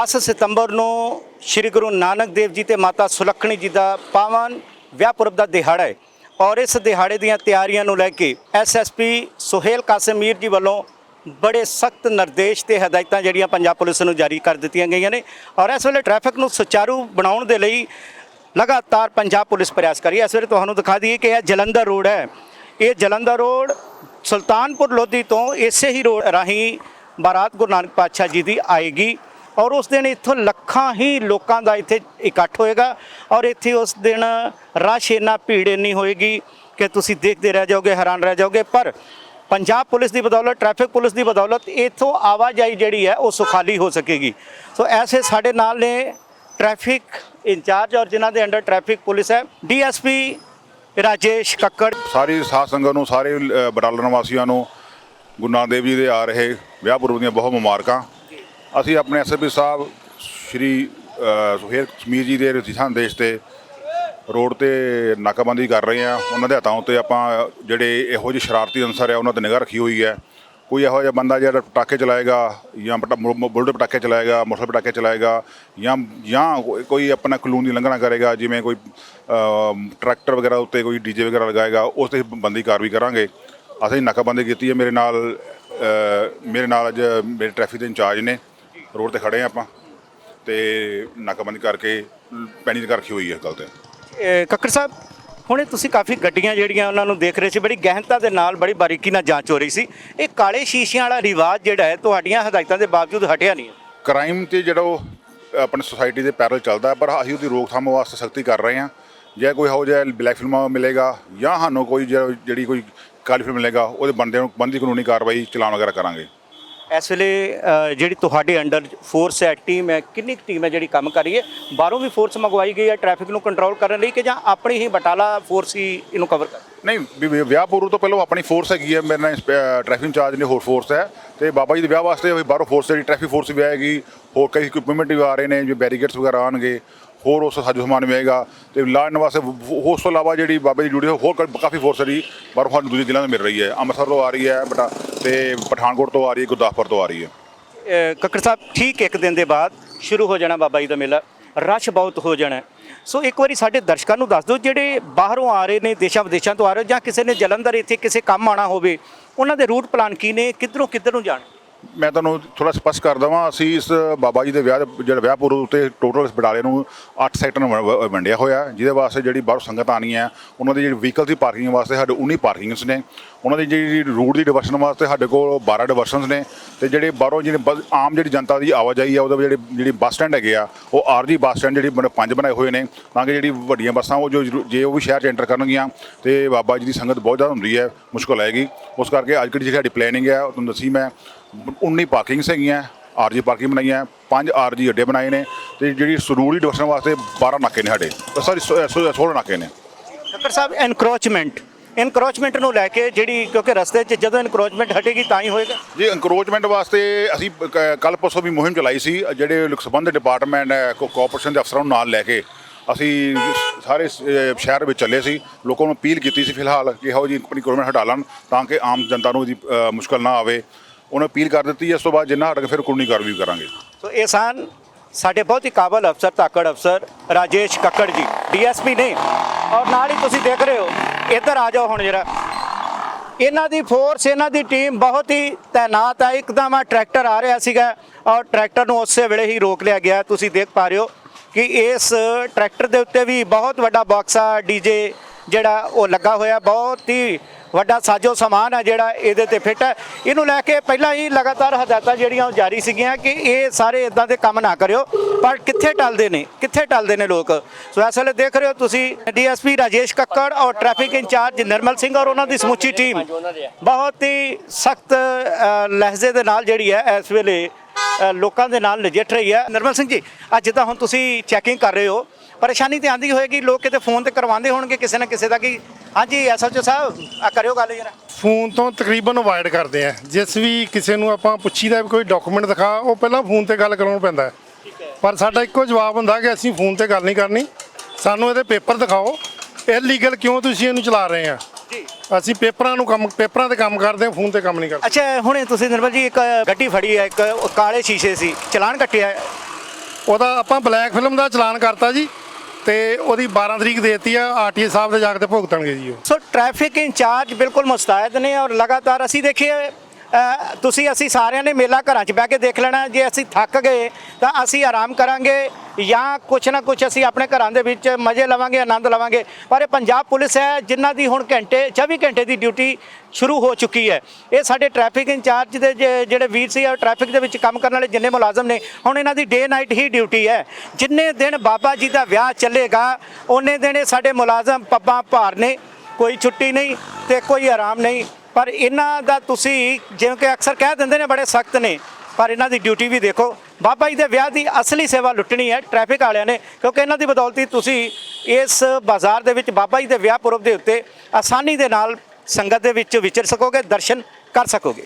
10 ਸਤੰਬਰ ਨੂੰ ਸ੍ਰੀ ਗੁਰੂ ਨਾਨਕ ਦੇਵ ਜੀ ਤੇ ਮਾਤਾ ਸੁਲੱਖਣੀ ਜੀ ਦਾ ਪਾਵਨ ਵਿਆਹ ਪੁਰਬ ਦਾ ਦਿਹਾੜਾ ਹੈ। ਔਰ ਇਸ ਦਿਹਾੜੇ ਦੀਆਂ ਤਿਆਰੀਆਂ ਨੂੰ ਲੈ ਕੇ ਐਸਐਸਪੀ ਸੁਹੇਲ ਕਾਸਿਮੀਰ ਜੀ ਵੱਲੋਂ ਬੜੇ ਸਖਤ ਨਿਰਦੇਸ਼ ਤੇ ਹਦਾਇਤਾਂ ਜਿਹੜੀਆਂ ਪੰਜਾਬ ਪੁਲਿਸ ਨੂੰ ਜਾਰੀ ਕਰ ਦਿੱਤੀਆਂ ਗਈਆਂ ਨੇ। ਔਰ ਇਸ ਵੇਲੇ ਟ੍ਰੈਫਿਕ ਨੂੰ ਸੁਚਾਰੂ ਬਣਾਉਣ ਦੇ ਲਈ ਲਗਾਤਾਰ ਪੰਜਾਬ ਪੁਲਿਸ ਪ੍ਰਯਾਸ ਕਰ ਰਹੀ ਹੈ। ਇਸ ਵੇਲੇ ਤੁਹਾਨੂੰ ਦਿਖਾ ਦਈਏ ਕਿ ਇਹ ਜਲੰਧਰ ਰੋਡ ਹੈ। ਇਹ ਜਲੰਧਰ ਰੋਡ ਸੁਲਤਾਨਪੁਰ ਲੋਧੀ ਤੋਂ ਇਸੇ ਹੀ ਰੋਡ ਰਾਹੀਂ ਬਾਰਾਤ ਗੁਰੂ ਨਾਨਕ ਪਾਤਸ਼ਾਹ ਜੀ ਦੀ ਆਏਗੀ। ਔਰ ਉਸ ਦਿਨ ਇੱਥੋਂ ਲੱਖਾਂ ਹੀ ਲੋਕਾਂ ਦਾ ਇੱਥੇ ਇਕੱਠ ਹੋਏਗਾ ਔਰ ਇੱਥੇ ਉਸ ਦਿਨ ਰਸ਼ ਇੰਨਾ ਭੀੜ ਇੰਨੀ ਹੋਏਗੀ ਕਿ ਤੁਸੀਂ ਦੇਖਦੇ ਰਹਿ ਜਾਓਗੇ ਹੈਰਾਨ ਰਹਿ ਜਾਓਗੇ। ਪਰ ਪੰਜਾਬ ਪੁਲਿਸ ਦੀ ਬਦੌਲਤ ਟ੍ਰੈਫਿਕ ਪੁਲਿਸ ਦੀ ਬਦੌਲਤ ਇੱਥੋਂ ਆਵਾਜਾਈ ਜਿਹੜੀ ਹੈ ਉਹ ਸੁਖਾਲੀ ਹੋ ਸਕੇਗੀ। ਸੋ ਐਸੇ ਸਾਡੇ ਨਾਲ ਨੇ ਟ੍ਰੈਫਿਕ ਇੰਚਾਰਜ ਔਰ ਜਿਨ੍ਹਾਂ ਦੇ ਅੰਡਰ ਟ੍ਰੈਫਿਕ ਪੁਲਿਸ ਹੈ ਡੀਐਸਪੀ ਰਾਜੇਸ਼ ਕੱਕੜ। ਸਾਰੀ ਸਾਧ ਸੰਗਤ ਨੂੰ ਸਾਰੇ ਅ, ਬਟਾਲਣ ਵਾਸੀਆਂ ਨੂੰ ਗੁਰੂ ਨਾਨਕ ਦੇਵ ਜੀ ਦੇ ਆ ਰਹੇ ਵਿਆਹ ਪੁਰਬ ਦੀਆਂ ਬਹੁਤ ਮੁਬਾਰਕਾਂ। ਅਸੀਂ ਆਪਣੇ ਐਸਐਸਪੀ ਸਾਹਿਬ, ਸ਼੍ਰੀ ਸੁਹੇਲ ਕਸ਼ਮੀਰ ਜੀ ਦੇ ਦਿਸ਼ਾ ਨਿਰਦੇਸ਼ ਤੇ ਰੋਡ ਤੇ ਨਾਕਾਬੰਦੀ ਕਰ ਰਹੇ ਆ ਉਹਨਾਂ ਦੇ ਹੱਥਾਂ ਉੱਤੇ ਆਪਾਂ ਜਿਹੜੇ ਇਹੋ ਜਿਹੇ ਸ਼ਰਾਰਤੀ ਅਨਸਰ ਆ, ਉਹਨਾਂ ਤੇ ਨਿਗਾਹ ਰੱਖੀ ਹੋਈ ਹੈ। ਕੋਈ ਇਹੋ ਜਿਹਾ ਬੰਦਾ ਜਿਹੜਾ ਪਟਾਕੇ ਚਲਾਏਗਾ ਜਾਂ ਪਟਾ- ਬੁਲਟ ਪਟਾਕੇ ਚਲਾਏਗਾ ਮੋਟਰ ਪਟਾਕੇ ਚਲਾਏਗਾ ਜਾਂ ਜਾਂ ਕੋਈ- ਕੋਈ ਆਪਣਾ ਕਾਨੂੰਨ ਦੀ ਉਲੰਘਣਾ ਕਰੇਗਾ, ਜਿਵੇਂ ਕੋਈ ਟਰੈਕਟਰ ਵਗੈਰਾ ਉੱਤੇ ਕੋਈ ਡੀਜੇ ਵਗੈਰਾ ਲਗਾਏਗਾ, ਉਸ ਤੇ ਬੰਦੀ ਕਾਰਵਾਈ ਕਰਾਂਗੇ। ਅਸੀਂ ਨਾਕਾਬੰਦੀ ਕੀਤੀ ਹੈ। ਮੇਰੇ ਨਾਲ ਮੇਰੇ ਨਾਲ ਅੱਜ ਮੇਰੇ ਟ੍ਰੈਫਿਕ ਦੇ ਇੰਚਾਰਜ ਨੇ। ਰੋਡ ਤੇ ਖੜੇ ਆ ਆਪਾਂ ਤੇ ਨਾਕਾਬੰਦੀ ਕਰਕੇ ਪੈਣੀ ਦੀ ਰੱਖੀ ਹੋਈ ਹੈ ਗੱਲ ਤੇ। ਕੱਕੜ ਸਾਹਿਬ ਹੁਣੇ ਤੁਸੀਂ ਕਾਫੀ ਗੱਡੀਆਂ ਜਿਹੜੀਆਂ ਉਹਨਾਂ ਨੂੰ ਦੇਖ ਰਹੇ ਸੀ ਬੜੀ ਗਹਿਨਤਾ ਦੇ ਨਾਲ ਬੜੀ ਬਾਰੀਕੀ ਨਾਲ ਜਾਂਚ ਹੋ ਰਹੀ ਸੀ। ਇਹ ਕਾਲੇ ਸ਼ੀਸ਼ਿਆਂ ਵਾਲਾ ਰਿਵਾਜ ਜਿਹੜਾ ਹੈ ਤੁਹਾਡੀਆਂ ਹਦਾਇਤਾਂ ਦੇ ਬਾਵਜੂਦ ਹਟਿਆ ਨਹੀਂ ਹੈ। ਕ੍ਰਾਈਮ ਤੇ ਜਿਹੜਾ ਉਹ ਆਪਣੀ ਸੁਸਾਇਟੀ ਦੇ ਪੈਰਲ ਚੱਲਦਾ ਹੈ, ਪਰ ਅਸੀਂ ਉਹਦੀ ਰੋਕਥਾਮ ਵਾਸਤੇ ਸਖਤੀ ਕਰ ਰਹੇ ਹਾਂ ਜੇ ਕੋਈ ਹੋ ਜਾਏ ਬਲੈਕ ਫਿਲਮਾਂ ਮਿਲੇਗਾ ਜਾਂ ਸਾਨੂੰ ਕੋਈ ਜਿਹੜਾ- ਜਿਹੜੀ ਕੋਈ ਕਾਲੀ ਫਿਲਮ ਮਿਲੇਗਾ ਉਹਦੇ ਬੰਦੇ ਨੂੰ ਬੰਦੀ ਕਾਨੂੰਨੀ ਕਾਰਵਾਈ ਚਲਾਨ ਵਗੈਰਾ ਕਰਾਂਗੇ। ਇਸ ਵੇਲੇ ਜਿਹੜੀ ਤੁਹਾਡੇ ਅੰਡਰ ਫੋਰਸ ਹੈ ਟੀਮ ਹੈ, ਕਿੰਨੀ ਟੀਮ ਹੈ ਜਿਹੜੀ ਕੰਮ ਕਰ ਰਹੀ ਹੈ? ਬਾਹਰੋਂ ਵੀ ਫੋਰਸ ਮੰਗਵਾਈ ਗਈ ਹੈ ਟ੍ਰੈਫਿਕ ਨੂੰ ਕੰਟਰੋਲ ਕਰਨ ਲਈ ਕਿ ਜਾਂ ਆਪਣੀ ਹੀ ਬਟਾਲਾ ਫੋਰਸ ਹੀ ਇਹਨੂੰ ਕਵਰ ਕਰ ਨਹੀਂ, ਵੀ- ਵਿਆਹ ਪੂਰਵ ਤੋਂ ਪਹਿਲਾਂ ਆਪਣੀ ਫੋਰਸ ਹੈਗੀ ਹੈ, ਮੇਰੇ ਨਾਲ ਟ੍ਰੈਫਿਕ ਇੰਚਾਰਜ ਨੇ ਹੋਰ ਫੋਰਸ ਹੈ। ਤੇ ਬਾਬਾ ਜੀ ਦੇ ਵਿਆਹ ਵਾਸਤੇ ਅਸੀਂ ਬਾਹਰੋਂ ਫੋਰਸ ਜਿਹੜੀ ਟ੍ਰੈਫਿਕ ਫੋਰਸ ਵੀ ਆਏਗੀ, ਹੋਰ ਕਈ ਇਕਵਿਪਮੈਂਟ ਵੀ ਆ ਰਹੇ ਨੇ, ਜਿਵੇਂ ਬੈਰੀਕੇਡਸ ਵਗੈਰਾ ਆਉਣਗੇ। ਹੋਰ ਉਸ ਸਾਜੋ ਸਮਾਨ ਮਿਲੇਗਾ ਆਏਗਾ ਤੇ ਲਾਣ ਵਾਸਤੇ ਉਸ ਤੋਂ ਇਲਾਵਾ ਜਿਹੜੀ ਬਾਬਾ ਜੀ ਦੀ ਡਿਊਟੀ ਹੋਰ ਕਾਫੀ ਫੋਰਸ ਜਿਹੜੀ ਬਾਹਰੋਂ ਸਾਨੂੰ ਦੂਜੇ ਜ਼ਿਲ੍ਹਿਆਂ ਤੋਂ ਮਿਲ ਰਹੀ ਹੈ। ਅੰਮ੍ਰਿਤਸਰ ਤੋਂ ਆ ਰਹੀ ਹੈ, ਬਟਾ, ਤੇ ਪਠਾਨਕੋਟ ਤੋਂ ਆ ਰਹੀ ਹੈ, ਗੁਰਦਾਸਪੁਰ ਤੋਂ ਆ ਰਹੀ ਹੈ। ਕੱਕੜ ਸਾਹਿਬ, ਠੀਕ ਇੱਕ ਦਿਨ ਦੇ ਬਾਅਦ ਸ਼ੁਰੂ ਹੋ ਜਾਣਾ ਬਾਬਾ ਜੀ ਦਾ ਮੇਲਾ। ਰਸ਼ ਬਹੁਤ ਹੋ ਜਾਣਾ ਸੋ ਇੱਕ ਵਾਰੀ ਸਾਡੇ ਦਰਸ਼ਕਾਂ ਨੂੰ ਦੱਸ ਦਿਓ, ਜਿਹੜੇ ਬਾਹਰੋਂ ਆ ਰਹੇ ਨੇ, ਦੇਸ਼ਾਂ ਵਿਦੇਸ਼ਾਂ ਤੋਂ ਆ ਰਹੇ ਜਾਂ ਕਿਸੇ ਨੇ ਜਲੰਧਰ ਇੱਥੇ ਕਿਸੇ ਕੰਮ ਆਣਾ ਹੋਵੇ, ਉਹਨਾਂ ਦੇ ਰੂਟ ਪਲਾਨ ਕੀ ਨੇ, ਕਿੱਧਰੋਂ ਕਿੱਧਰ ਨੂੰ ਜਾਣ ਮੈਂ ਤੁਹਾਨੂੰ ਥੋੜਾ ਸਪਸ਼ਟ ਕਰ ਦਵਾਂ, ਅਸੀਂ ਇਸ ਬਾਬਾ ਜੀ ਦੇ ਵਿਆਹ ਜਿਹੜਾ ਵਿਆਹ ਪੁਰਬ ਉੱਤੇ ਟੋਟਲ ਇਸ ਬਟਾਲੇ ਨੂੰ 8 ਸੈਕਟਰ ਵੰਡਿਆ ਹੋਇਆ ਜਿਹਦੇ ਵਾਸਤੇ ਜਿਹੜੀ ਬਾਹਰੋਂ ਸੰਗਤ ਆਣੀ ਹੈ, ਉਹਨਾਂ ਦੀ ਜਿਹੜੀ ਵਹੀਕਲ ਦੀ ਪਾਰਕਿੰਗ ਵਾਸਤੇ ਸਾਡੇ 19 ਪਾਰਕਿੰਗਸ ਨੇ, ਉਹਨਾਂ ਦੀ ਜਿਹੜੀ ਰੂਟ ਦੀ ਡਿਵਰਸ਼ਨ ਵਾਸਤੇ ਸਾਡੇ ਕੋਲ 12 ਡਿਵਰਸ਼ਨਸ ਨੇ, ਤੇ ਜਿਹੜੇ ਬਾਹਰੋਂ ਜਿਹੜੇ ਬ- ਆਮ ਜਿਹੜੀ ਜਨਤਾ ਦੀ ਆਵਾਜਾਈ ਆ, ਉਹਦੇ ਜਿਹੜੇ, ਜਿਹੜੀ ਬੱਸ ਸਟੈਂਡ ਹੈਗੇ ਆ, ਉਹ ਆਰਜੀ ਬੱਸ ਸਟੈਂਡ ਜਿਹੜੀ ਬਣੇ- ਪੰਜ ਬਣਾਏ ਹੋਏ ਨੇ, ਤਾਂ ਕਿ ਜਿਹੜੀ ਵੱਡੀਆਂ ਬੱਸਾਂ ਉਹ ਜੋ ਜੇ ਉਹ ਵੀ ਸ਼ਹਿਰ 'ਚ ਐਂਟਰ ਕਰਨਗੀਆਂ, ਤੇ ਬਾਬਾ ਜੀ ਦੀ ਸੰਗਤ ਬਹੁਤ ਜ਼ਿਆਦਾ ਹੁੰਦੀ ਹੈ, ਮੁਸ਼ਕਲ ਆਏਗੀ, ਉਸ ਕਰਕੇ ਅੱਜ ਦੀ ਜਿਹੜੀ ਸਾਡੀ ਪਲੈਨਿੰਗ ਹੈ, ਉਹ ਤੁਹਾਨੂੰ ਦੱਸੀ ਮੈਂ 19 ਪਾਰਕਿੰਗਸ ਹੈਗੀਆਂ ਆਰਜੀ ਪਾਰਕਿੰਗ ਬਣਾਈਆਂ ਪੰਜ ਆਰਜੀ ਅੱਡੇ ਬਣਾਏ ਨੇ ਤੇ ਜਿਹੜੀ ਸਰੂਰੀ ਡਿਵੀਜ਼ਨ ਵਾਸਤੇ 12 ਨਾਕੇ ਨੇ ਸਾਡੇ। ਸੌਰੀ 16 ਨਾਕੇ ਨੇ। ਕੱਕੜ ਸਾਹਿਬ ਐਨਕਰੋਚਮੈਂਟ ਐਨਕਰੋਚਮੈਂਟ ਨੂੰ ਲੈ ਕੇ ਜਿਹੜੀ ਕਿਉਂਕਿ ਰਸਤੇ 'ਚ ਜਦੋਂ ਐਨਕਰੋਚਮੈਂਟ ਹਟੇਗੀ ਤਾਂ ਹੀ ਹੋਏਗਾ। ਜੀ ਐਨਕਰੋਚਮੈਂਟ ਵਾਸਤੇ ਅਸੀਂ ਕੱਲ ਪਰਸੋਂ ਵੀ ਮੁਹਿੰਮ ਚਲਾਈ ਸੀ ਜਿਹੜੇ ਸੰਬੰਧਿਤ ਡਿਪਾਰਟਮੈਂਟ ਹੈ ਕੋ ਕਾਰਪੋਰੇਸ਼ਨ ਦੇ ਅਫਸਰਾਂ ਨੂੰ ਨਾਲ ਲੈ ਕੇ ਅਸੀਂ ਸਾਰੇ ਸ਼ਹਿਰ ਵਿੱਚ ਚੱਲੇ ਸੀ ਲੋਕਾਂ ਨੂੰ ਅਪੀਲ ਕੀਤੀ ਸੀ ਫਿਲਹਾਲ ਕਿ ਇਹੋ ਜੀ ਆਪਣੀ ਗਵਰਨਮੈਂਟ ਹਟਾ ਲੈਣ ਤਾਂ ਕਿ ਆਮ ਜਨਤਾ ਨੂੰ ਇਹਦੀ ਮੁਸ਼ਕਲ ਨਾ ਆਵੇ। ਉਹਨੇ ਅਪੀਲ ਕਰ ਦਿੱਤੀ, ਇਸ ਤੋਂ ਬਾਅਦ ਜਿੰਨਾ ਹਟ ਫਿਰ ਕਾਨੂੰਨੀ ਕਾਰਵਾਈ ਕਰਾਂਗੇ। ਸੋ ਇਹ ਸਨ ਸਾਡੇ ਬਹੁਤ ਹੀ ਕਾਬਲ ਅਫਸਰ, ਤਾਕੜ ਅਫਸਰ, ਰਾਜੇਸ਼ ਕੱਕੜ ਜੀ, ਡੀਐਸਪੀ ਨੇ। ਔਰ ਨਾਲ ਹੀ ਤੁਸੀਂ ਦੇਖ ਰਹੇ ਹੋ, ਇੱਧਰ ਆ ਜਾਓ ਹੁਣ ਜਰਾ। ਇਹਨਾਂ ਦੀ ਫੋਰਸ ਇਹਨਾਂ ਦੀ ਟੀਮ ਬਹੁਤ ਹੀ ਤਾਇਨਾਤ ਹੈ ਇੱਕਦਮ ਆ ਟਰੈਕਟਰ ਆ ਰਿਹਾ ਸੀਗਾ ਔਰ ਟਰੈਕਟਰ ਨੂੰ ਉਸੇ ਵੇਲੇ ਹੀ ਰੋਕ ਲਿਆ ਗਿਆ। ਤੁਸੀਂ ਦੇਖ ਪਾ ਰਹੇ ਹੋ ਕਿ ਇਸ ਟਰੈਕਟਰ ਦੇ ਉੱਤੇ ਵੀ ਬਹੁਤ ਵੱਡਾ ਬਾਕਸਾ ਡੀਜੇ ਜਿਹੜਾ ਉਹ ਲੱਗਾ ਹੋਇਆ, ਬਹੁਤ ਹੀ ਵੱਡਾ ਸਾਜੋ ਸਮਾਨ ਹੈ ਜਿਹੜਾ ਇਹਦੇ ਤੇ ਫਿੱਟ ਹੈ ਇਹਨੂੰ ਲੈ ਕੇ ਪਹਿਲਾਂ ਹੀ ਲਗਾਤਾਰ ਹਦਾਇਤਾਂ ਜਿਹੜੀਆਂ ਉਹ ਜਾਰੀ ਸੀਗੀਆਂ ਕਿ ਇਹ ਸਾਰੇ ਇਦਾਂ ਦੇ ਕੰਮ ਨਾ ਕਰਿਓ, ਪਰ ਕਿੱਥੇ ਟਲਦੇ ਨੇ, ਕਿੱਥੇ ਟਲਦੇ ਨੇ ਲੋਕ? ਸੋ ਇਸ ਵੇਲੇ ਦੇਖ ਰਹੇ ਹੋ ਤੁਸੀਂ ਡੀਐਸਪੀ ਰਾਜੇਸ਼ ਕੱਕੜ ਔਰ ਟ੍ਰੈਫਿਕ ਇੰਚਾਰਜ ਨਿਰਮਲ ਸਿੰਘ ਔਰ ਉਹਨਾਂ ਦੀ ਸਮੁੱਚੀ ਟੀਮ। ਬਹੁਤ ਹੀ ਸਖਤ ਲਹਿਜ਼ੇ ਦੇ ਨਾਲ ਜਿਹੜੀ ਹੈ ਇਸ ਵੇਲੇ ਲੋਕਾਂ ਦੇ ਨਾਲ ਨਜਿੱਠ ਰਹੀ ਹੈ। ਨਿਰਮਲ ਸਿੰਘ ਜੀ ਅੱਜ ਜਿੱਦਾਂ ਹੁਣ ਤੁਸੀਂ ਚੈਕਿੰਗ ਕਰ ਰਹੇ ਹੋ। ਪਰੇਸ਼ਾਨੀ ਤੇ ਆਂਦੀ ਹੋਏਗੀ ਲੋਕ ਕਿਤੇ ਫੋਨ ਤੇ ਕਰਵਾਉਂਦੇ ਹੋਣਗੇ ਕਿਸੇ ਨਾ ਕਿਸੇ ਦਾ ਕਿ ਹਾਂਜੀ ਐਸਐਚਓ ਸਾਹਿਬ ਆ ਕਰਿਓ ਗੱਲ ਜਰਾ। ਫੋਨ ਤੋਂ ਤਕਰੀਬਨ ਅਵਾਇਡ ਕਰਦੇ ਆ। ਜਿਸ ਵੀ ਕਿਸੇ ਨੂੰ ਆਪਾਂ ਪੁੱਛੀਦਾ ਕੋਈ ਡਾਕੂਮੈਂਟ ਦਿਖਾ ਉਹ ਪਹਿਲਾਂ ਫੋਨ ਤੇ ਗੱਲ ਕਰਾਉਣ ਪੈਂਦਾ ਹੈ। ਪਰ ਸਾਡਾ ਇੱਕੋ ਜਵਾਬ ਹੁੰਦਾ ਕਿ ਅਸੀਂ ਫੋਨ ਤੇ ਗੱਲ ਨਹੀਂ ਕਰਨੀ। ਸਾਨੂੰ ਇਹਦੇ ਪੇਪਰ ਦਿਖਾਓ। ਇਲੀਗਲ ਕਿਉਂ ਤੁਸੀਂ ਇਹਨੂੰ ਚਲਾ ਰਹੇ ਆ? ਅਸੀਂ ਪੇਪਰਾਂ ਨੂੰ ਕੰਮ ਪੇਪਰਾਂ ਤੇ ਕੰਮ ਕਰਦੇ ਆ ਫੋਨ ਤੇ ਕੰਮ ਨਹੀਂ ਕਰਦੇ ਅੱਛਾ ਹੁਣੇ ਤੁਸੀਂ ਨਿਰਮਲ ਜੀ ਇੱਕ ਗੱਡੀ ਫੜੀ ਹੈ ਇੱਕ ਉਹ ਕਾਲੇ ਸ਼ੀਸ਼ੇ ਸੀ ਚਲਾਨ ਕੱਟਿਆ ਹੈ। ਉਹਦਾ ਆਪਾਂ ਬਲੈਕ ਫਿਲਮ ਦਾ ਚਲਾਨ ਕਰਤਾ ਜੀ ਤੇ ਉਹਦੀ 12 ਤਰੀਕ ਦੇਤੀ ਆ ਆਰਟੀਏ ਸਾਹਿਬ ਦੇ ਜਾ ਕੇ ਭੁਗਤਣਗੇ ਜੀ ਉਹ ਸੋ ਟ੍ਰੈਫਿਕ ਇੰਚਾਰਜ ਬਿਲਕੁਲ ਮੁਸਤੈਦ ਨੇ ਔਰ ਲਗਾਤਾਰ ਅਸੀਂ ਦੇਖੀਏ ਤੁਸੀਂ ਅਸੀਂ ਸਾਰਿਆਂ ਨੇ ਮੇਲਾ ਘਰਾਂ 'ਚ ਬਹਿ ਕੇ ਦੇਖ ਲੈਣਾ, ਜੇ ਅਸੀਂ ਥੱਕ ਗਏ ਤਾਂ ਅਸੀਂ ਆਰਾਮ ਕਰਾਂਗੇ ਜਾਂ ਕੁਛ ਨਾ ਕੁਛ ਅਸੀਂ ਆਪਣੇ ਘਰਾਂ ਦੇ ਵਿੱਚ ਮਜ਼ੇ ਲਵਾਂਗੇ, ਆਨੰਦ ਲਵਾਂਗੇ। ਪਰ ਇਹ ਪੰਜਾਬ ਪੁਲਿਸ ਹੈ, ਜਿਨ੍ਹਾਂ ਦੀ ਹੁਣ ਘੰਟੇ 24 ਘੰਟੇ ਦੀ ਡਿਊਟੀ ਸ਼ੁਰੂ ਹੋ ਚੁੱਕੀ ਹੈ। ਇਹ ਸਾਡੇ ਟ੍ਰੈਫਿਕ ਇੰਚਾਰਜ ਦੇ ਜੇ- ਜਿਹੜੇ ਵੀਰ ਸੀ, ਉਹ ਟ੍ਰੈਫਿਕ ਦੇ ਵਿੱਚ ਕੰਮ ਕਰਨ ਵਾਲੇ ਜਿੰਨੇ ਮੁਲਾਜ਼ਮ ਨੇ, ਹੁਣ ਇਹਨਾਂ ਦੀ ਡੇ ਨਾਈਟ ਹੀ ਡਿਊਟੀ ਹੈ। ਜਿੰਨੇ ਦਿਨ ਬਾਬਾ ਜੀ ਦਾ ਵਿਆਹ ਚੱਲੇਗਾ, ਉਹਨੇ ਦਿਨ ਇਹ ਸਾਡੇ ਮੁਲਾਜ਼ਮ ਪੱਬਾਂ ਭਾਰ ਨੇ ਕੋਈ ਛੁੱਟੀ ਨਹੀਂ ਤੇ ਕੋਈ ਆਰਾਮ ਨਹੀਂ। ਪਰ ਇਹਨਾਂ ਦਾ ਤੁਸੀਂ ਜਿਵੇਂ ਕਿ ਅਕਸਰ ਕਹਿ ਦਿੰਦੇ ਨੇ ਬੜੇ ਸਖਤ ਨੇ, ਪਰ ਇਹਨਾਂ ਦੀ ਡਿਊਟੀ ਵੀ ਦੇਖੋ। ਬਾਬਾ ਜੀ ਦੇ ਵਿਆਹ ਦੀ ਅਸਲੀ ਸੇਵਾ ਲੁੱਟਣੀ ਹੈ ਟ੍ਰੈਫਿਕ ਵਾਲਿਆਂ ਨੇ, ਕਿਉਂਕਿ ਇਹਨਾਂ ਦੀ ਬਦੌਲਤੀ ਤੁਸੀਂ ਇਸ ਬਾਜ਼ਾਰ ਦੇ ਵਿੱਚ ਬਾਬਾ ਜੀ ਦੇ ਵਿਆਹ ਪੁਰਬ ਦੇ ਉੱਤੇ ਆਸਾਨੀ ਦੇ ਨਾਲ ਸੰਗਤ ਦੇ ਵਿੱਚ ਵਿਚਰ ਸਕੋਗੇ, ਦਰਸ਼ਨ ਕਰ ਸਕੋਗੇ।